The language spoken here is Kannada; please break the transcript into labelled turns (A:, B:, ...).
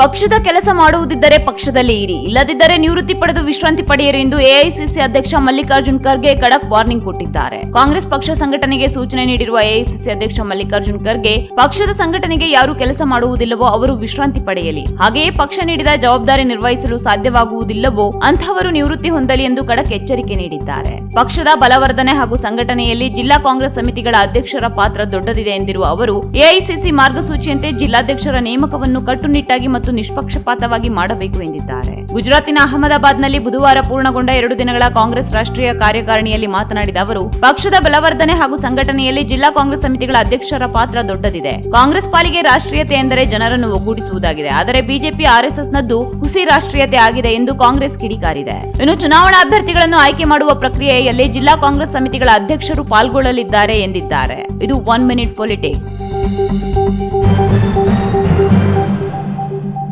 A: ಪಕ್ಷದ ಕೆಲಸ ಮಾಡುವುದಿದ್ದರೆ ಪಕ್ಷದಲ್ಲಿ ಇರಿ. ಇಲ್ಲದಿದ್ದರೆ ನಿವೃತ್ತಿ ಪಡೆದು ವಿಶ್ರಾಂತಿ ಪಡೆಯಿರಿ ಎಂದು ಎಐಸಿಸಿ ಅಧ್ಯಕ್ಷ ಮಲ್ಲಿಕಾರ್ಜುನ್ ಖರ್ಗೆ ಖಡಕ್ ವಾರ್ನಿಂಗ್ ಕೊಟ್ಟಿದ್ದಾರೆ. ಕಾಂಗ್ರೆಸ್ ಪಕ್ಷ ಸಂಘಟನೆಗೆ ಸೂಚನೆ ನೀಡಿರುವ ಎಐಸಿಸಿ ಅಧ್ಯಕ್ಷ ಮಲ್ಲಿಕಾರ್ಜುನ್ ಖರ್ಗೆ, ಪಕ್ಷದ ಸಂಘಟನೆಗೆ ಯಾರು ಕೆಲಸ ಮಾಡುವುದಿಲ್ಲವೋ ಅವರು ವಿಶ್ರಾಂತಿ ಪಡೆಯಲಿ. ಹಾಗೆಯೇ ಪಕ್ಷ ನೀಡಿದ ಜವಾಬ್ದಾರಿ ನಿರ್ವಹಿಸಲು ಸಾಧ್ಯವಾಗುವುದಿಲ್ಲವೋ ಅಂತಹವರು ನಿವೃತ್ತಿ ಹೊಂದಲಿ ಎಂದು ಖಡಕ್ ಎಚ್ಚರಿಕೆ ನೀಡಿದ್ದಾರೆ. ಪಕ್ಷದ ಬಲವರ್ಧನೆ ಹಾಗೂ ಸಂಘಟನೆಯಲ್ಲಿ ಜಿಲ್ಲಾ ಕಾಂಗ್ರೆಸ್ ಸಮಿತಿಗಳ ಅಧ್ಯಕ್ಷರ ಪಾತ್ರ ದೊಡ್ಡದಿದೆ ಎಂದಿರುವ ಅವರು, ಎಐಸಿಸಿ ಮಾರ್ಗಸೂಚಿಯಂತೆ ಜಿಲ್ಲಾಧ್ಯಕ್ಷರ ನೇಮಕವನ್ನು ಕಟ್ಟುನಿಟ್ಟಾಗಿ ಮತ್ತು ನಿಷ್ಪಕ್ಷಪಾತವಾಗಿ ಮಾಡಬೇಕು ಎಂದಿದ್ದಾರೆ. ಗುಜರಾತಿನ ಅಹಮದಾಬಾದ್ನಲ್ಲಿ ಬುಧವಾರ ಪೂರ್ಣಗೊಂಡ ಎರಡು ದಿನಗಳ ಕಾಂಗ್ರೆಸ್ ರಾಷ್ಟ್ರೀಯ ಕಾರ್ಯಕಾರಿಣಿಯಲ್ಲಿ ಮಾತನಾಡಿದ ಅವರು, ಪಕ್ಷದ ಬಲವರ್ಧನೆ ಹಾಗೂ ಸಂಘಟನೆಯಲ್ಲಿ ಜಿಲ್ಲಾ ಕಾಂಗ್ರೆಸ್ ಸಮಿತಿಗಳ ಅಧ್ಯಕ್ಷರ ಪಾತ್ರ ದೊಡ್ಡದಿದೆ. ಕಾಂಗ್ರೆಸ್ ಪಾಲಿಗೆ ರಾಷ್ಟ್ರೀಯತೆ ಎಂದರೆ ಜನರನ್ನು ಒಗ್ಗೂಡಿಸುವುದಾಗಿದೆ. ಆದರೆ ಬಿಜೆಪಿ ಆರ್ಎಸ್ಎಸ್ನದ್ದು ಹುಸಿ ರಾಷ್ಟ್ರೀಯತೆ ಆಗಿದೆ ಎಂದು ಕಾಂಗ್ರೆಸ್ ಕಿಡಿಕಾರಿದೆ. ಇನ್ನು ಚುನಾವಣಾ ಅಭ್ಯರ್ಥಿಗಳನ್ನು ಆಯ್ಕೆ ಮಾಡುವ ಪ್ರಕ್ರಿಯೆಯಲ್ಲಿ ಜಿಲ್ಲಾ ಕಾಂಗ್ರೆಸ್ ಸಮಿತಿಗಳ ಅಧ್ಯಕ್ಷರು ಪಾಲ್ಗೊಳ್ಳಲಿದ್ದಾರೆ ಎಂದಿದ್ದಾರೆ. ಇದು ಒನ್ ಮಿನಿಟ್ ಪೊಲಿಟಿಕ್ಸ್.